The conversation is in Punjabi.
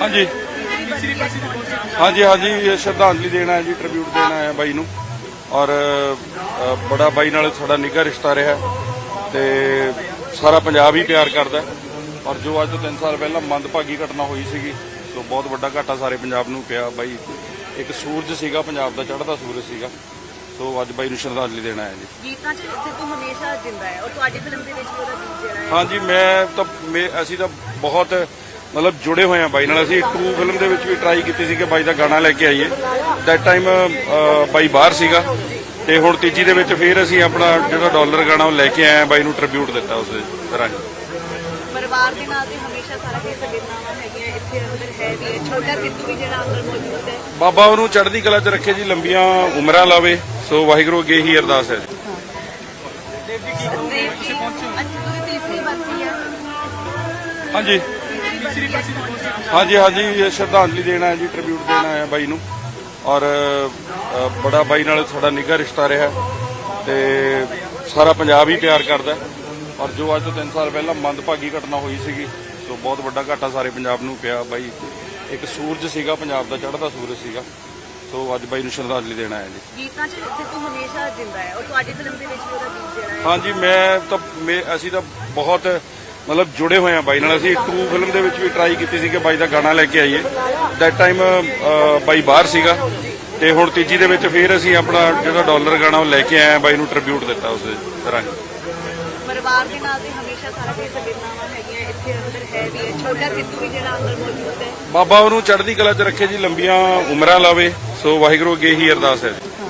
ਹਾਂਜੀ। ਹਾਂਜੀ ਹਾਂਜੀ ਇਹ ਸ਼ਰਧਾਂਜਲੀ ਦੇਣਾ ਹੈ ਜੀ ਟ੍ਰਿਬਿਊਟ ਦੇਣਾ ਹੈ ਬਾਈ ਨੂੰ। ਔਰ ਬੜਾ ਬਾਈ ਨਾਲ ਸਾਡਾ ਨਿੱਘਾ ਰਿਸ਼ਤਾ ਰਿਹਾ। ਤੇ ਸਾਰਾ ਪੰਜਾਬ ਹੀ ਪਿਆਰ ਕਰਦਾ। ਔਰ ਜੋ ਅੱਜ ਤੋਂ 3 ਸਾਲ ਪਹਿਲਾਂ ਮੰਦਭਾਗੀ ਘਟਨਾ ਹੋਈ ਸੀਗੀ ਸੋ ਬਹੁਤ ਵੱਡਾ ਘਾਟਾ ਸਾਰੇ ਪੰਜਾਬ ਨੂੰ ਪਿਆ। ਬਾਈ ਇੱਕ ਸੂਰਜ ਸੀਗਾ ਪੰਜਾਬ ਦਾ ਚੜ੍ਹਦਾ ਸੂਰਜ ਸੀਗਾ। ਸੋ ਅੱਜ ਬਾਈ ਨੂੰ ਸ਼ਰਧਾਂਜਲੀ ਦੇਣਾ ਹੈ ਜੀ। ਗੀਤਾਂ 'ਚ ਸਿੱਧੂ ਹਮੇਸ਼ਾ ਜਿੰਦਾ ਹੈ। ਔਰ ਤੁਹਾਡੀ ਫਿਲਮ ਦੇ ਵਿੱਚ ਵੀ ਉਹਦਾ ਗੀਤ ਜਿਹੜਾ ਹੈ। ਹਾਂਜੀ ਮੈਂ ਤਾਂ ਅਸੀਂ ਤਾਂ ਬਹੁਤ ਮਤਲਬ ਜੁੜੇ ਹੋਏ ਆ ਬਾਈ ਨਾਲ। ਅਸੀਂ ਟੂ ਫਿਲਮ ਦੇ ਵਿੱਚ ਵੀ ਟਰਾਈ ਕੀਤੀ ਸੀ ਕਿ ਬਾਈ ਦਾ ਗਾਣਾ ਲੈ ਕੇ ਆਈਏ। ਦੈਟ ਟਾਈਮ ਬਾਈ ਬਾਹਰ ਸੀਗਾ। ਤੇ ਹੁਣ ਤੀਜੀ ਦੇ ਵਿੱਚ ਫੇਰ ਅਸੀਂ ਆਪਣਾ ਜਿਹੜਾ ਡਾਲਰ ਗਾਣਾ ਉਹ ਲੈ ਕੇ ਆਏ ਆ ਬਾਈ ਨੂੰ ਟ੍ਰਿਬਿਊਟ ਦਿੱਤਾ ਉਸ ਦੇ ਤਰ੍ਹਾਂ ਪਰਿਵਾਰ ਦੇ ਨਾਲ ਤੇ ਹਮੇਸ਼ਾ ਸਾਰਾ ਕੁਝ ਸੰਵੇਦਨਾਵਾਂ ਹੈਗੀਆਂ ਇੱਥੇ ਅੰਦਰ ਹੈ ਵੀ ਹੈ। ਛੋਟਾ ਸਿੱਧੂ ਵੀ ਜਿਹੜਾ ਅੰਦਰ ਮੌਜੂਦ ਹੈ। ਬਾਬਾ ਉਹਨੂੰ ਚੜ੍ਹਦੀ ਕਲਾ 'ਚ ਰੱਖੇ ਜੀ ਲੰਬੀਆਂ ਉਮਰਾਂ ਲਾਵੇ। ਸੋ ਵਾਹਿਗੁਰੂ ਅੱਗੇ ਹੀ ਅਰਦਾਸ ਹੈ ਜੀ। ਦੇਵ ਜੀ ਅੱਜ ਤੁਸੀਂ ਤੀਸਰੀ ਬਰਸੀ ਹੈ ਹਾਂਜੀ। ਹਾਂਜੀ ਹਾਂਜੀ ਇਹ ਸ਼ਰਧਾਂਜਲੀ ਦੇਣਾ ਹੈ ਜੀ ਟ੍ਰਿਬਿਊਟ ਦੇਣਾ ਹੈ ਬਾਈ ਨੂੰ। ਔਰ ਅ, ਬੜਾ ਬਾਈ ਨਾਲ ਸਾਡਾ ਨਿੱਘਾ ਰਿਸ਼ਤਾ ਰਿਹਾ। ਤੇ ਸਾਰਾ ਪੰਜਾਬ ਹੀ ਪਿਆਰ ਕਰਦਾ। ਹੈ। ਔਰ ਜੋ ਅੱਜ ਤੋਂ 3 ਸਾਲ ਪਹਿਲਾਂ ਮੰਦਭਾਗੀ ਘਟਨਾ ਹੋਈ ਸੀਗੀ ਸੋ ਬਹੁਤ ਵੱਡਾ ਘਾਟਾ ਸਾਰੇ ਪੰਜਾਬ ਨੂੰ ਪਿਆ ਬਾਈ। ਇੱਕ ਸੂਰਜ ਸੀਗਾ ਪੰਜਾਬ ਦਾ ਚੜ੍ਹਦਾ ਸੂਰਜ ਸੀਗਾ। ਸੋ ਅੱਜ ਬਾਈ ਨੂੰ ਸ਼ਰਧਾਂਜਲੀ ਦੇਣਾ ਹੈ ਜੀ। ਗੀਤਾਂ 'ਚ ਸਿੱਧੂ ਹਮੇਸ਼ਾ ਜਿੰਦਾ ਹੈ। ਔਰ ਤੁਹਾਡੀ ਫਿਲਮ ਦੇ ਵਿੱਚ ਵੀ ਉਹਦਾ ਗੀਤ ਜਿਹੜਾ ਹੈ। ਹਾਂਜੀ ਮੈਂ ਤਾਂ ਮੈਂ- ਅਸੀਂ ਤਾਂ ਬਹੁਤ ਮਤਲਬ ਜੁੜੇ ਹੋਏ ਆ ਬਾਈ ਨਾਲ। ਅਸੀਂ ਟੂ ਫਿਲਮ ਦੇ ਵਿੱਚ ਵੀ ਟਰਾਈ ਕੀਤੀ ਸੀ ਕਿ ਬਾਈ ਦਾ ਗਾਣਾ ਲੈ ਕੇ ਆਈਏ। ਦੈਟ ਟਾਈਮ ਬਾਈ ਬਾਹਰ ਸੀਗਾ। ਤੇ ਹੁਣ ਤੀਜੀ ਦੇ ਵਿੱਚ ਫੇਰ ਅਸੀਂ ਆਪਣਾ ਜਿਹੜਾ ਡਾਲਰ ਗਾਣਾ ਉਹ ਲੈ ਕੇ ਆਏ ਆ ਬਾਈ ਨੂੰ ਟ੍ਰਿਬਿਊਟ ਦਿੱਤਾ ਉਸ ਤਰ੍ਹਾਂ ਪਰਿਵਾਰ ਦੇ ਨਾਲ ਤੇ ਹਮੇਸ਼ਾ ਸਾਰਾ ਕੁਝ ਸੰਵੇਦਨਾਵਾਂ ਹੈਗੀਆਂ। ਇੱਥੇ ਅੰਦਰ ਹੈ ਵੀ ਹੈ। ਛੋਟਾ ਸਿੱਧੂ ਵੀ ਜਿਹੜਾ ਅੰਦਰ ਮੌਜੂਦ ਹੈ। ਬਾਬਾ ਉਹਨੂੰ ਚੜ੍ਹਦੀ ਕਲਾ 'ਚ ਰੱਖੇ ਜੀ ਲੰਬੀਆਂ ਉਮਰਾਂ ਲਾਵੇ। ਸੋ ਵਾਹਿਗੁਰੂ ਅੱਗੇ ਹੀ ਅਰਦਾਸ ਹੈ।